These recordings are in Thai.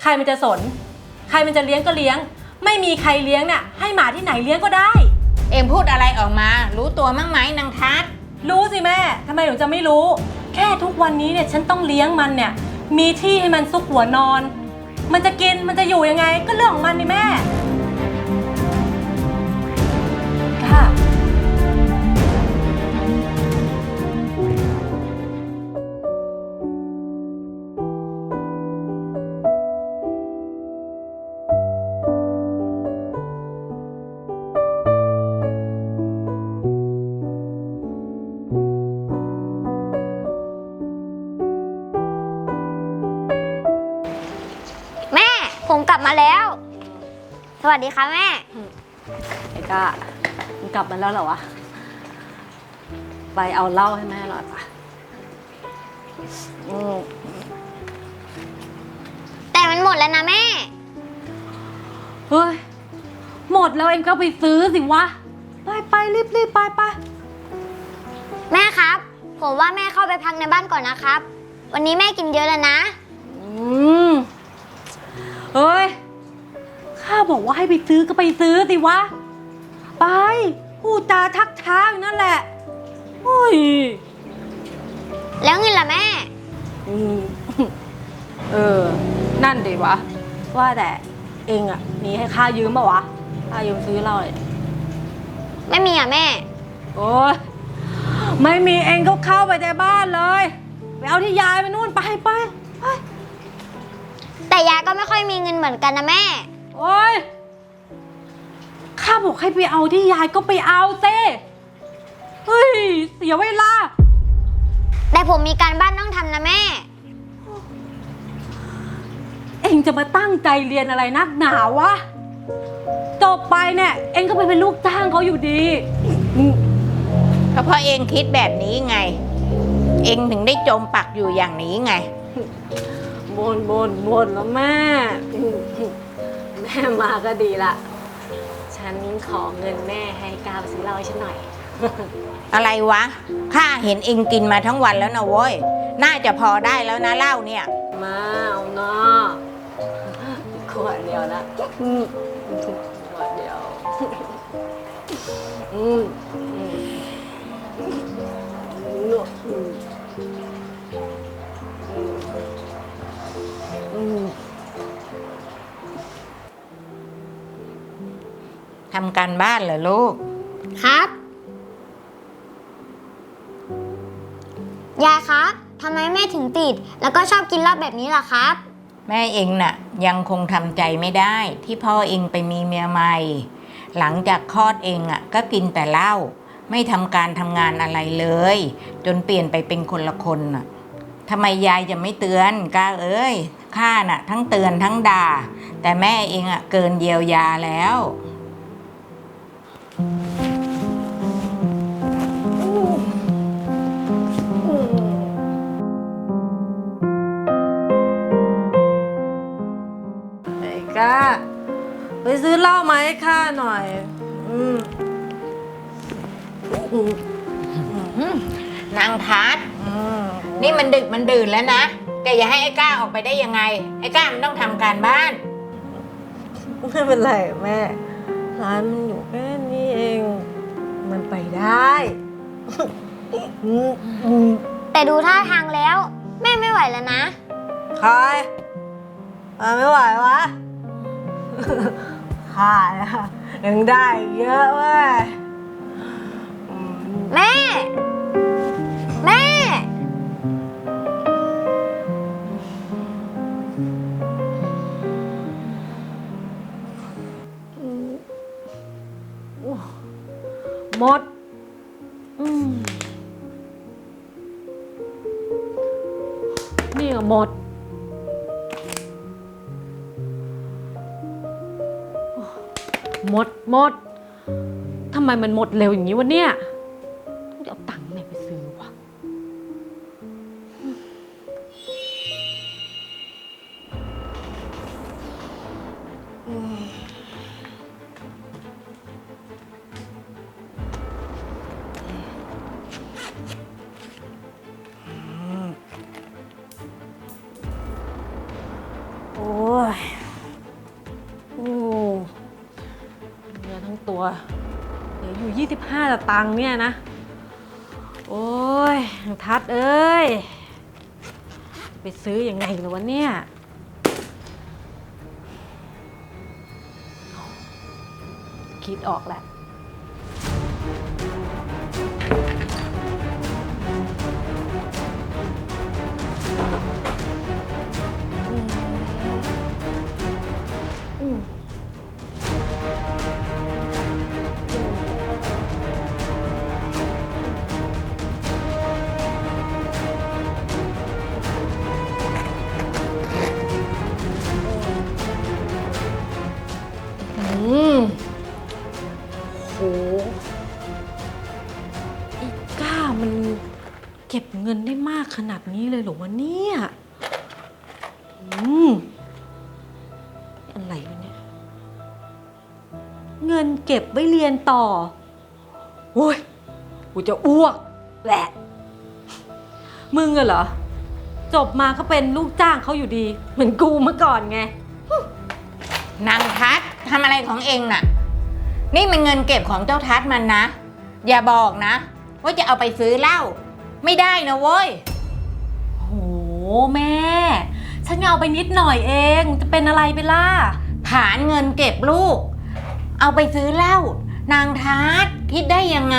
ใครมันจะสน ใครมันจะเลี้ยงก็เลี้ยง ไม่มีใครเลี้ยงเนี่ยให้หมาที่ไหนเลี้ยงก็ได้ เอ็งพูดอะไรออกมา รู้ตัวมั้งไหมนางทัศน์รู้สิแม่ทำไมหนูจะไม่รู้ แค่ทุกวันนี้เนี่ยฉันต้องเลี้ยงมันเนี่ย มีที่ให้มันซุกหัวนอน มันจะกินมันจะอยู่ยังไงก็เรื่องของมันนี่แม่ วัสดีค่ะแม่ ไอ้ก้ามึงกลับมาแล้วเหรอวะ ไปเอาเหล้าให้แม่หน่อยปะอืมแต่มันหมดแล้วนะแม่ เฮ้ย หมดแล้วเองก็ไปซื้อสิวะ ไปไปรีบรีบไปไปแม่ครับ ผมว่าแม่เข้าไปพักในบ้านก่อนนะครับ วันนี้แม่กินเยอะแล้วนะ อืม เฮ้ย ข้าบอกว่าให้ไปซื้อก็ไปซื้อสิวะ ไปพูดจาทักท้าอยู่นั่นแหละเฮ้ยแล้วเงินล่ะแม่ อืมเออ นั่นดีวะ ว่าแต่เองอะมีให้ข้ายืมป่าวะข้ายืมซื้อเหล้าเลยไม่มีอะแม่ โอ้ยไม่มีเองก็เข้าไปในบ้านเลยไปเอาที่ยายไปนู่นไปไปไปแต่ยายก็ไม่ค่อยมีเงินเหมือนกันนะแม่ โอ้ยข้าบอกให้ไปเอาที่ยายก็ไปเอาเต้เฮ้ย เสียเวลา แต่ผมมีการบ้านต้องทำนะแม่ เองจะมาตั้งใจเรียนอะไรนักหนาวะจบไปเนี่ย เองก็ไปเป็นลูกจ้างเขาอยู่ดีอืมก็เพราะเอ็งคิดแบบนี้ไง เอ็งถึงได้จมปักอยู่อย่างนี้ไง บนบนบนแล้วแม่อืม แม่มาก็ดีละ ฉันขอเงินแม่ให้ก้าวไปซื้อเหล้าให้ฉันหน่อย อะไรวะ ข้าเห็นเอ็งกินมาทั้งวันแล้วนะเว้ย น่าจะพอได้แล้วนะเหล้าเนี่ย มาเอาเนาะขวดเดียวนะอืมขวดเดียวอืมอืมอืมอืมอืม ทำการบ้านเหรอลูก ครับ ยายครับทำไมแม่ถึงติด แล้วก็ชอบกินเหล้าแบบนี้ล่ะครับ แม่เองน่ะ ยังคงทำใจไม่ได้ ที่พ่อเองไปมีเมียใหม่ หลังจากคลอดเองอะ ก็กินแต่เหล้าไม่ทำการทำงานอะไรเลย จนเปลี่ยนไปเป็นคนละคนน่ะทำไมยายจะไม่เตือนก้าเอ้ยข้าน่ะ ทั้งเตือนทั้งด่า แต่แม่เองอะเกินเยียวยาแล้ว อ้ก้าไปซื้อเหล้ามาให้ข้าหน่อย อืมอืมนางทัศน์อืมนี่มันดึกมันดื่นแล้วนะ แกอย่าให้ไอ้ก้าออกไปได้ยังไง ไอ้ก้ามันต้องทำการบ้าน ไม่เป็นไรแม่ ร้านมันอยู่แค่นี้เอง มันไปได้อืมอืมแต่ดูท่าทางแล้ว แม่ไม่ไหวแล้วนะ ใครมาไม่ไหววะ ข้านะยังได้เยอะเว้ยอืมแม่ แม่ หมดอืมนี่ก็หมด มดหมด ทำไมมันหมดเร็วอย่างนี้วะเนี่ย ทั้งตัวเหลืออยู่ 25ตตังค์เนี่ยนะ โอ้ยทัดเอ้ย ไปซื้ออยังไงหรอวะเนี่ย คิดออกแหละ งินได้มากขนาดนี้เลยเหรอวะเนี่ยอืมอะไรวะเนี่ย เงินเก็บไว้เรียนต่อ โอ้ย กูจะอ้วกแหละ มึงอะเหรอ จบมาก็เป็นลูกจ้างเขาอยู่ดี เหมือนกูเมื่อก่อนไง นางทัศน์ทำอะไรของเองน่ะ นี่มันเงินเก็บของเจ้าทัศน์มันนะ อย่าบอกนะ ว่าจะเอาไปซื้อเหล้า ไม่ได้นะเว้ย โหแม่ ฉันเอาไปนิดหน่อยเอง จะเป็นอะไรไปล่ะ ฐานเงินเก็บลูก เอาไปซื้อเหล้า นางทัศน์คิดได้ยังไง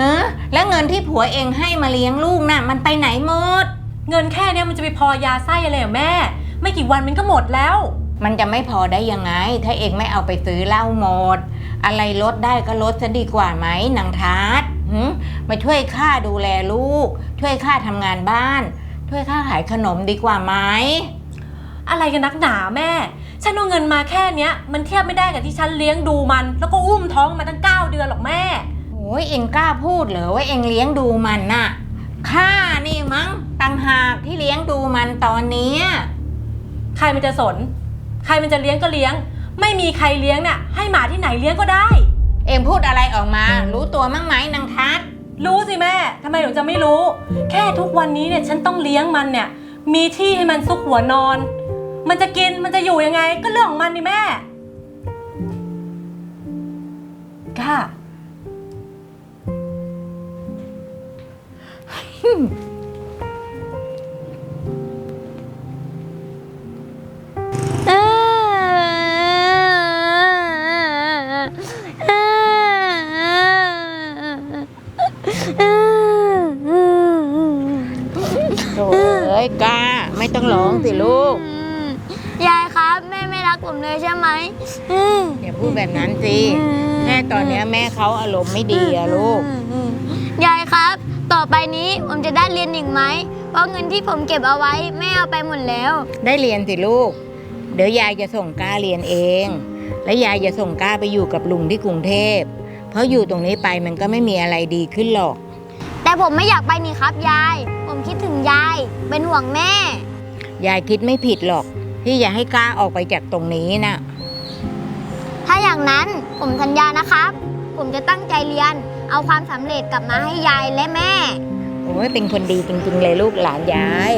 ฮะแล้วเงินที่ผัวเองให้มาเลี้ยงลูกน่ะ มันไปไหนหมด เงินแค่เนี้ยมันจะไปพอยาไส้อะไรเหรอแม่ ไม่กี่วันมันก็หมดแล้ว มันจะไม่พอได้ยังไง ถ้าเองไม่เอาไปซื้อเหล้าหมด อะไรลดได้ก็ลดจะดีกว่าไหมนางทัศน์ หึมาช่วยค่าดูแลลูก ช่วยค่าทำงานบ้าน ช่วยค่าขายขนมดีกว่าไหมอะไรกันนักหนาแม่ ฉันเอาเงินมาแค่เนี้ย มันเทียบไม่ได้กับที่ฉันเลี้ยงดูมัน แล้วก็อุ้มท้องมาตั้ง 9 เดือนหรอกแม่ โอ้ยเองกล้าพูดเหรอว่าเองเลี้ยงดูมันน่ะข้านี่มั้งต่างหากที่เลี้ยงดูมันตอนเนี้ยใครมันจะสน ใครมันจะเลี้ยงก็เลี้ยง ไม่มีใครเลี้ยงน่ะ ให้หมาที่ไหนเลี้ยงก็ได้ เองพูดอะไรออกมา รู้ตัวมั้งไหมนางทัศน์รู้สิแม่ ทำไมหนูจะไม่รู้ แค่ทุกวันนี้เนี่ยฉันต้องเลี้ยงมันเนี่ย มีที่ให้มันซุกหัวนอน มันจะกิน มันจะอยู่ยังไง ก็เรื่องของมันดิแม่กล้า แบบนั้นสิแค่ตอนเนี้ยแม่เขาอารมณ์ไม่ดีอะลูก ยายครับ ต่อไปนี้ผมจะได้เรียนอีกไหม เพราะเงินที่ผมเก็บเอาไว้แม่เอาไปหมดแล้ว ได้เรียนสิลูก เดี๋ยวยายจะส่งก้าเรียนเอง และยายจะส่งก้าไปอยู่กับลุงที่กรุงเทพ เพราะอยู่ตรงนี้ไปมันก็ไม่มีอะไรดีขึ้นหรอก แต่ผมไม่อยากไปนี่ครับยาย ผมคิดถึงยาย เป็นห่วงแม่ ยายคิดไม่ผิดหรอก ที่อยากให้ก้าออกไปจากตรงนี้น่ะ ถ้าอย่างนั้นผมสัญญานะครับ ผมจะตั้งใจเรียน เอาความสำเร็จกลับมาให้ยายและแม่ โอ้ยเป็นคนดีจริง ๆ เลยลูกหลานยาย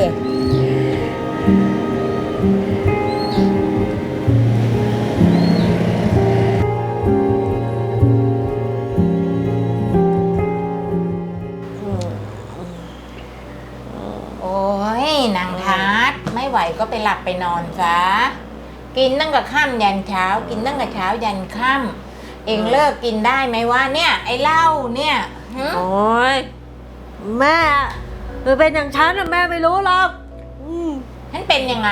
โอ้ยนางทัศไม่ไหวก็ไปหลับไปนอนซะ กินตั้งแต่ค่ำยันเช้า กินตั้งแต่เช้ายันค่ำเองเลิกกินได้ไหมวะเนี่ย ไอ้เหล้าเนี่ยหึโอ้ยแม่เธอเป็นอย่างฉันน่ะแม่ไม่รู้หรอกอืมฉันเป็นยังไง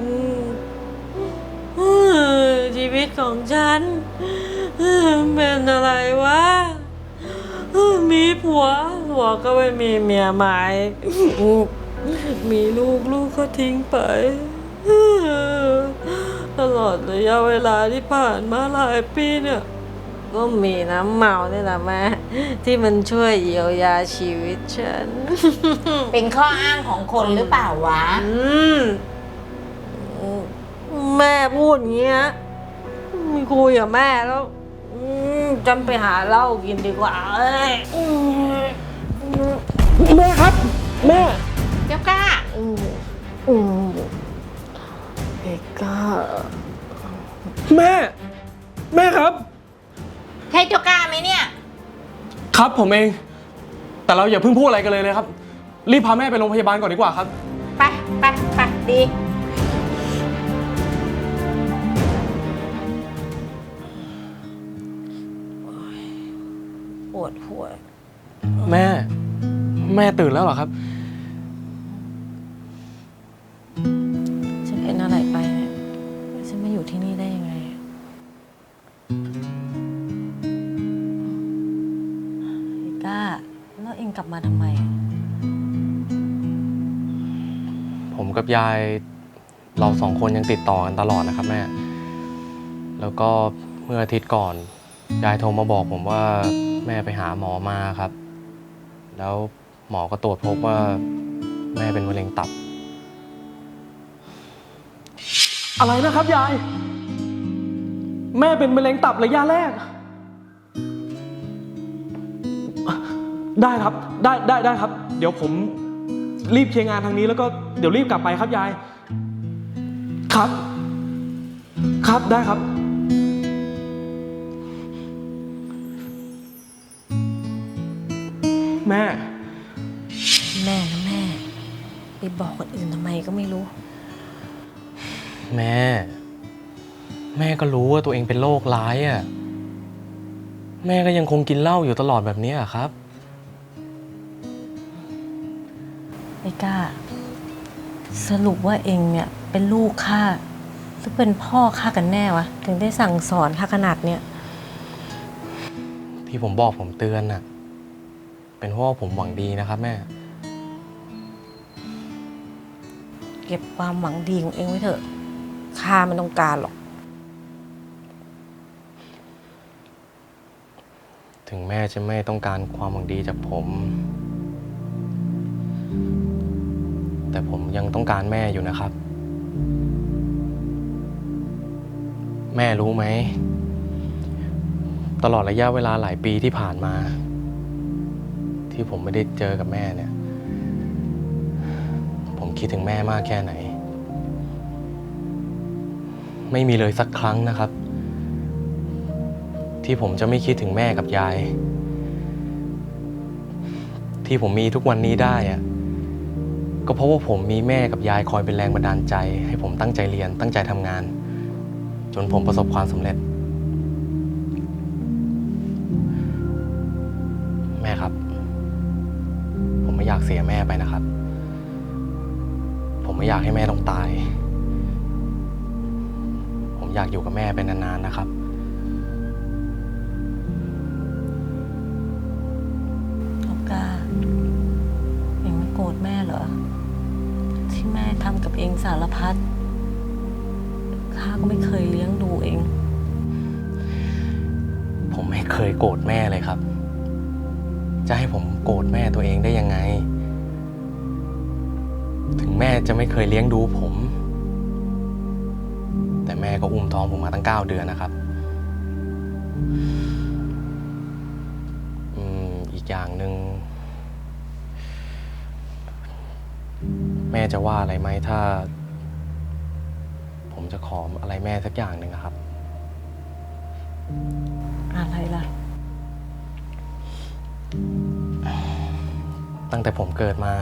อืมอืมชีวิตของฉันอืมเป็นอะไรวะอืมมีผัวผัวก็ไม่มีเมียใหม่อืมมีลูกลูกก็ทิ้งไปอืม ตลอดระยะเวลาที่ผ่านมาหลายปีเนี่ย ก็มีน้ำเมาเนี่ยแหละแม่ที่มันช่วยเยียวยาชีวิตฉัน เป็นข้ออ้างของคนหรือเปล่าวะ อืม แม่พูดอย่างเงี้ยไมีคุยกับแม่แล้วอืมจำไปหาเหล้ากินดีกว่าเอ้ยอืมแม่ครับ แม่ เจ้ากล้า อืมอืม เอกก้าแม่ แม่ครับ ใช่เจ้ากล้าไหมเนี่ย ครับผมเอง แต่เราอย่าเพิ่งพูดอะไรกันเลยเลยครับ รีบพาแม่ไปโรงพยาบาลก่อนดีกว่าครับ ไปไปไปดี ปวดหัว แม่ แม่ตื่นแล้วเหรอครับ มาทำไม ผมกับยายเราสองคนยังติดต่อกันตลอดนะครับแม่ แล้วก็เมื่ออาทิตย์ก่อน ยายโทรมาบอกผมว่าแม่ไปหาหมอมาครับ แล้วหมอก็ตรวจพบว่าแม่เป็นมะเร็งตับ อะไรนะครับยาย แม่เป็นมะเร็งตับระยะแรก ได้ครับ ได้ได้ได้ครับ เดี๋ยวผมรีบเคลียร์งานทางนี้แล้วก็เดี๋ยวรีบกลับไปครับยาย ครับ ครับได้ครับ แม่ แม่นะแม่ ไปบอกคนอื่นทำไมก็ไม่รู้ แม่ แม่ก็รู้ว่าตัวเองเป็นโรคร้ายอะ่ะ แม่ก็ยังคงกินเหล้าอยู่ตลอดแบบนี้อะครับ ไอ้ก้า สรุปว่าเองเนี่ยเป็นลูกข้าหรือเป็นพ่อข้ากันแน่วะ ถึงได้สั่งสอนข้าขนาดเนี้ยที่ผมบอกผมเตือนน่ะ เป็นเพราะว่าผมหวังดีนะครับแม่ เก็บความหวังดีของเองไว้เถอะข้าไม่ต้องการหรอก ถึงแม่จะไม่ต้องการความหวังดีจากผม แต่ผมยังต้องการแม่อยู่นะครับ แม่รู้ไหม ตลอดระยะเวลาหลายปีที่ผ่านมา ที่ผมไม่ได้เจอกับแม่เนี่ย ผมคิดถึงแม่มากแค่ไหน ไม่มีเลยสักครั้งนะครับ ที่ผมจะไม่คิดถึงแม่กับยาย ที่ผมมีทุกวันนี้ได้อะ ก็เพราะว่าผมมีแม่กับยายคอยเป็นแรงบันดาลใจ ให้ผมตั้งใจเรียนตั้งใจทำงาน จนผมประสบความสำเร็จ แม่ครับ ผมไม่อยากเสียแม่ไปนะครับ ผมไม่อยากให้แม่ต้องตาย ผมอยากอยู่กับแม่เป็นนานๆนะครับ ที่แม่ทำกับเองสารพัด ข้าก็ไม่เคยเลี้ยงดูเอง ผมไม่เคยโกรธแม่เลยครับ จะให้ผมโกรธแม่ตัวเองได้ยังไง ถึงแม่จะไม่เคยเลี้ยงดูผม แต่แม่ก็อุ้มท้องผมมาตั้งเก้าเดือนนะครับอืมอีกอย่างหนึ่ง แม่จะว่าอะไรไหมถ้า ผมจะขออะไรแม่สักอย่างหนึ่งอะครับ อะไรล่ะ ตั้งแต่ผมเกิดมา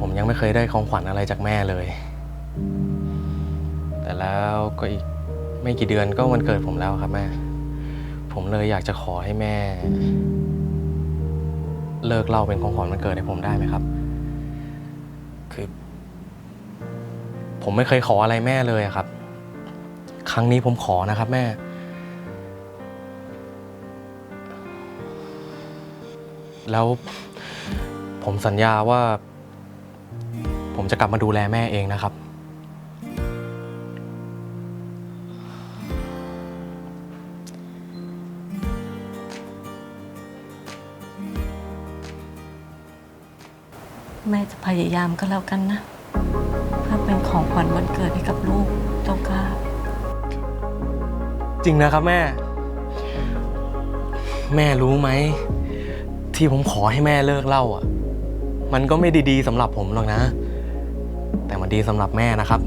ผมยังไม่เคยได้ของขวัญอะไรจากแม่เลย แต่แล้วก็อีกไม่กี่เดือนก็วันเกิดผมแล้วครับแม่ ผมเลยอยากจะขอให้แม่ เลิกเล่าเป็นของขวัญวันเกิดให้ผมได้ไหมครับ คือ ผมไม่เคยขออะไรแม่เลยอะครับ ครั้งนี้ผมขอนะครับแม่ แล้วผมสัญญาว่า ผมจะกลับมาดูแลแม่เองนะครับ ยายามก็แล้วกันนะ เพื่อเป็นของขวัญวันเกิดให้กับลูกเจ้าก้าจริงนะครับแม่ แม่รู้ไหม ที่ผมขอให้แม่เลิกเล่าอะ มันก็ไม่ดีๆสำหรับผมหรอกนะ แต่มันดีสำหรับแม่นะครับ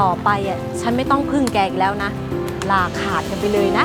ต่อไปอะฉันไม่ต้องพึ่งแกอีกแล้วนะลาขาดกันไปเลยนะ